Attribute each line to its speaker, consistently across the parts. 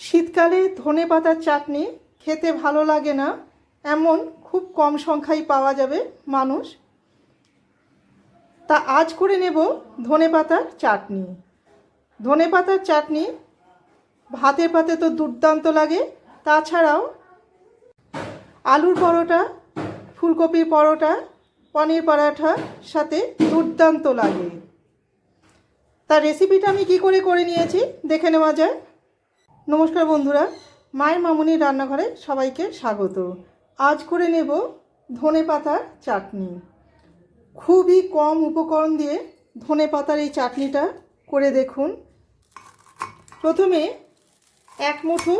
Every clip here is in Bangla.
Speaker 1: শীতকালে ধনে পাতার চাটনি খেতে ভালো লাগে না। এমন খুব কম সংখ্যায় পাওয়া যাবে মানুষ। তা আজ করে নেব ধনে পাতার চাটনি। ধনে পাতার চাটনি ভাতের পাতে তো দুর্দান্ত লাগে। তাছাড়াও আলুর পরোটা, ফুলকপির পরোটা, পনির পরাঠার সাথে দুর্দান্ত লাগে। তার রেসিপিটা আমি কি করে করে নিয়েছি? দেখে নেওয়া যায় নমস্কার বন্ধুরা, মায়ের মামুনির রান্নাঘরে সবাইকে স্বাগত। আজ করে নেব ধনে পাতার চাটনি। খুবই কম উপকরণ দিয়ে ধনে পাতার এই চাটনিটা করে দেখুন। প্রথমে এক মুঠো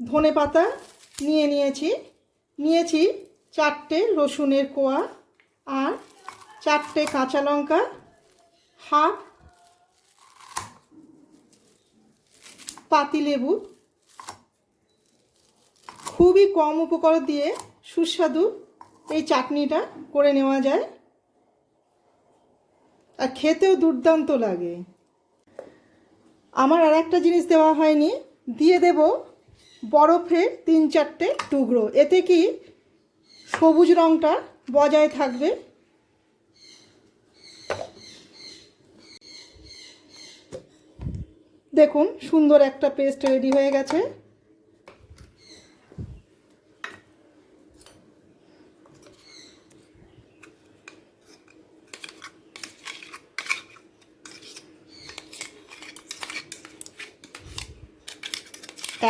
Speaker 1: ধনে পাতা নিয়ে নিয়েছি। নিয়েছি চারটে রসুনের কোয়া আর চারটে কাঁচা লঙ্কা, হাফ পাতিলেবু খুবই কম উপকরণ দিয়ে সুস্বাদু এই চাটনিটা করে নেওয়া যায়। আর খেতেও দুর্দান্ত লাগে। আমার আর একটা জিনিস দেওয়া হয়নি। দিয়ে দেব বরফের তিন চারটে টুকরো। এতে কি সবুজ রঙটা বজায় থাকবে? দেখুন, সুন্দর একটা পেস্ট রেডি হয়ে গেছে।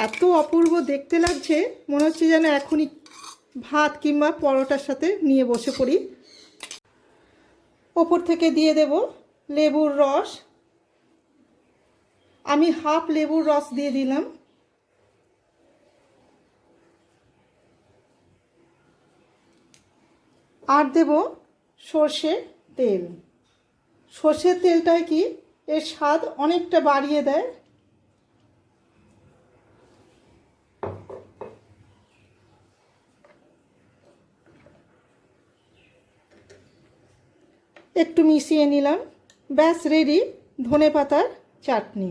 Speaker 1: এত অপূর্ব দেখতে লাগছে, মনে হচ্ছে যেন এখনই ভাত কিংবা পরোটার সাথে নিয়ে বসে পড়ি। ওপর থেকে দিয়ে দেব লেবুর রস। আমি হাফ লেবুর রস দিয়ে দিলাম। আর দেব সর্ষে তেল। সর্ষের তেলটায় কি এর স্বাদ অনেকটা বাড়িয়ে দেয়? একটু মিশিয়ে নিলাম। ব্যাস রেডি ধনে পাতার চাটনি।